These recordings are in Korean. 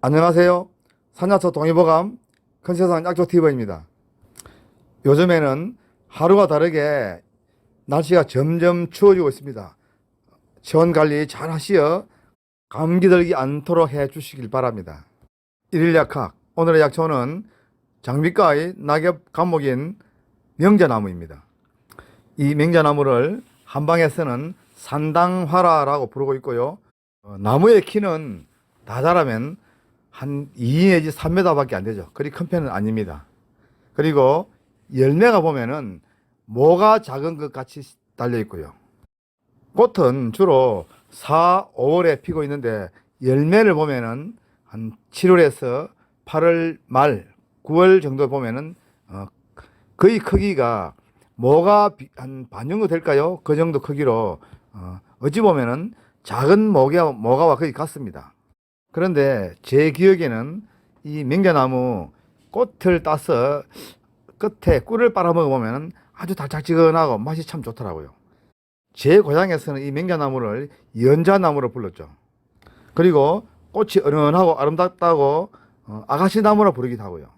안녕하세요. 산야초 동의보감 큰세상 약초TV입니다. 요즘에는 하루가 다르게 날씨가 점점 추워지고 있습니다. 체온 관리 잘 하시어 감기 들기 않도록 해 주시길 바랍니다. 일일 약학 오늘의 약초는 장미과의 낙엽 감목인 명자나무입니다. 이 명자나무를 한방에서는 산당화라라고 부르고 있고요. 어, 나무의 키는 다 자라면 한 2 내지 3m밖에 안 되죠. 그리 큰 편은 아닙니다. 그리고 열매가 보면은 모가 작은 것 같이 달려 있고요. 꽃은 주로 4, 5월에 피고 있는데 열매를 보면은 한 7월에서 8월 말, 9월 정도 보면은 어, 거의 크기가 모가 비- 한반 정도 될까요? 그 정도 크기로 어, 어찌 보면은 작은 모가 모가와 거의 같습니다. 그런데 제 기억에는 이 명자나무 꽃을 따서 끝에 꿀을 빨아먹어 보면 아주 달짝지근하고 맛이 참 좋더라고요. 제 고향에서는 이 명자나무를 연자나무로 불렀죠. 그리고 꽃이 은은하고 아름답다고 어, 아가씨나무라 부르기도 하고요.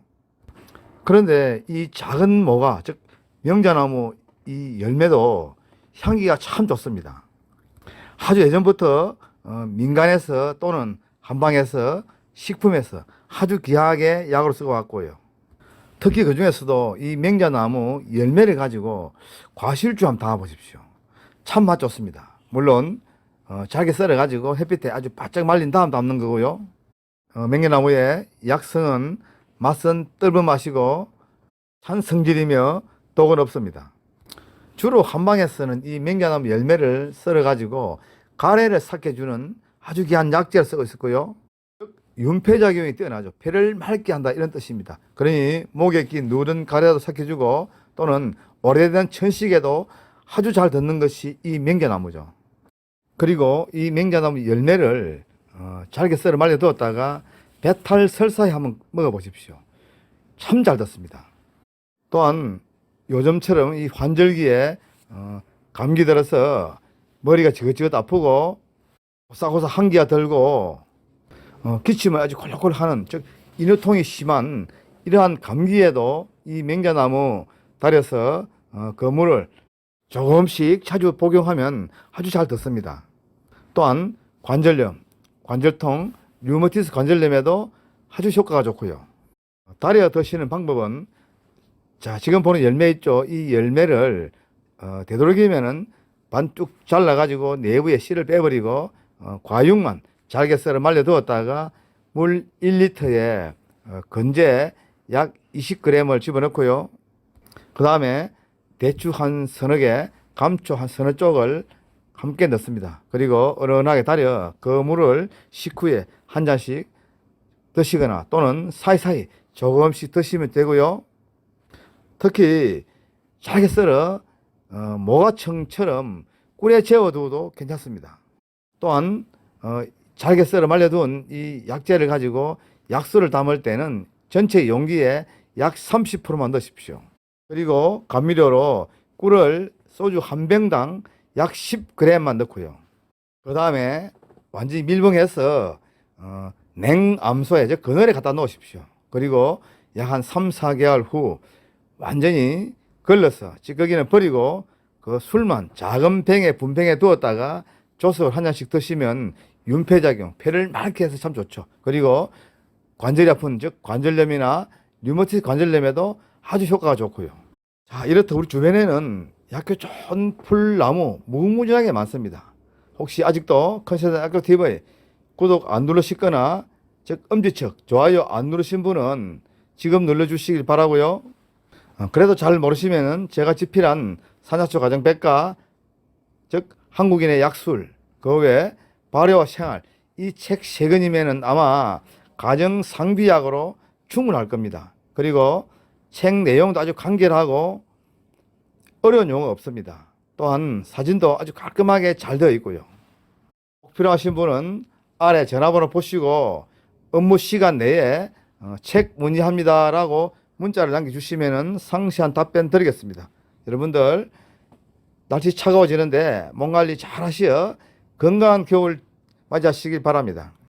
그런데 이 작은 모가 즉 명자나무 이 열매도 향기가 참 좋습니다. 아주 예전부터 어, 민간에서 또는 한방에서 식품에서 아주 귀하게 약으로 쓰고 왔고요. 특히 그 중에서도 이 명자나무 열매를 가지고 과실주 한번 담아보십시오. 참 맛 좋습니다. 물론 어, 잘게 썰어가지고 햇빛에 아주 바짝 말린 다음 담는 거고요. 어, 명자나무의 약성은 맛은 뜰은 맛이고 찬 성질이며 독은 없습니다. 주로 한방에서는 이 명자나무 열매를 썰어가지고 가래를 삭혀주는 아주 귀한 약재를 쓰고 있었고요. 윤폐작용이 뛰어나죠. 폐를 맑게 한다 이런 뜻입니다. 그러니 목에 낀 누런 가래도 삭혀주고 또는 오래된 천식에도 아주 잘 듣는 것이 이 명자나무죠. 그리고 이 명자나무 열매를 어, 잘게 썰어 말려 두었다가 배탈 설사에 한번 먹어보십시오. 참 잘 듣습니다. 또한 요즘처럼 이 환절기에 어, 감기 들어서 머리가 지긋지긋 아프고 고사고사 한기가 들고 어, 기침을 아주 콜록콜 하는 즉 인후통이 심한 이러한 감기에도 이 명자나무 달여서 어, 그 물을 조금씩 자주 복용하면 아주 잘 듣습니다. 또한 관절염, 관절통, 류머티스 관절염에도 아주 효과가 좋고요. 달여 드시는 방법은 자 지금 보는 열매 있죠. 이 열매를 어, 되도록이면은 반쭉 잘라가지고 내부에 씨를 빼버리고 어, 과육만 잘게 썰어 말려 두었다가 물 1리터에 어, 건제 약 20g을 집어넣고요. 그 다음에 대추 한 서너 개, 감초 한 서너 쪽을 함께 넣습니다. 그리고 어른하게 달여 그 물을 식후에 한 잔씩 드시거나 또는 사이사이 조금씩 드시면 되고요. 특히 잘게 썰어 어, 모가청처럼 꿀에 재워두어도 괜찮습니다. 또한 어, 잘게 썰어 말려둔 이 약재를 가지고 약수를 담을 때는 전체 용기에 약 30%만 넣으십시오. 그리고 감미료로 꿀을 소주 한 병당 약 10g만 넣고요. 그 다음에 완전히 밀봉해서 어, 냉암소에 즉 그늘에 갖다 놓으십시오. 그리고 약 한 3, 4개월 후 완전히 걸러서 찌꺼기는 버리고 그 술만 작은 병에 분병에 두었다가 조술 한 잔씩 드시면 윤폐작용, 폐를 맑게 해서 참 좋죠. 그리고 관절이 아픈 즉 관절염이나 류머티스 관절염에도 아주 효과가 좋고요. 자, 이렇다 우리 주변에는 약효 좋은 풀나무 무궁무진하게 많습니다. 혹시 아직도 컨셉 약효 TV 구독 안 누르셨거나 즉 엄지척 좋아요 안 누르신 분은 지금 눌러주시길 바라고요. 어, 그래도 잘 모르시면은 제가 집필한 산야초 가정 백과 즉 한국인의 약술 그외 발효와 생활 이 책 세 권이면은 아마 가정 상비약으로 충분할 겁니다. 그리고 책 내용도 아주 간결하고 어려운 용어 없습니다. 또한 사진도 아주 깔끔하게 잘 되어 있고요. 꼭 필요하신 분은 아래 전화번호 보시고 업무 시간 내에 어, 책 문의합니다라고 문자를 남겨주시면 상세한 답변 드리겠습니다. 여러분들 날씨 차가워지는데 몸 관리 잘 하시어 건강한 겨울 맞이하시길 바랍니다.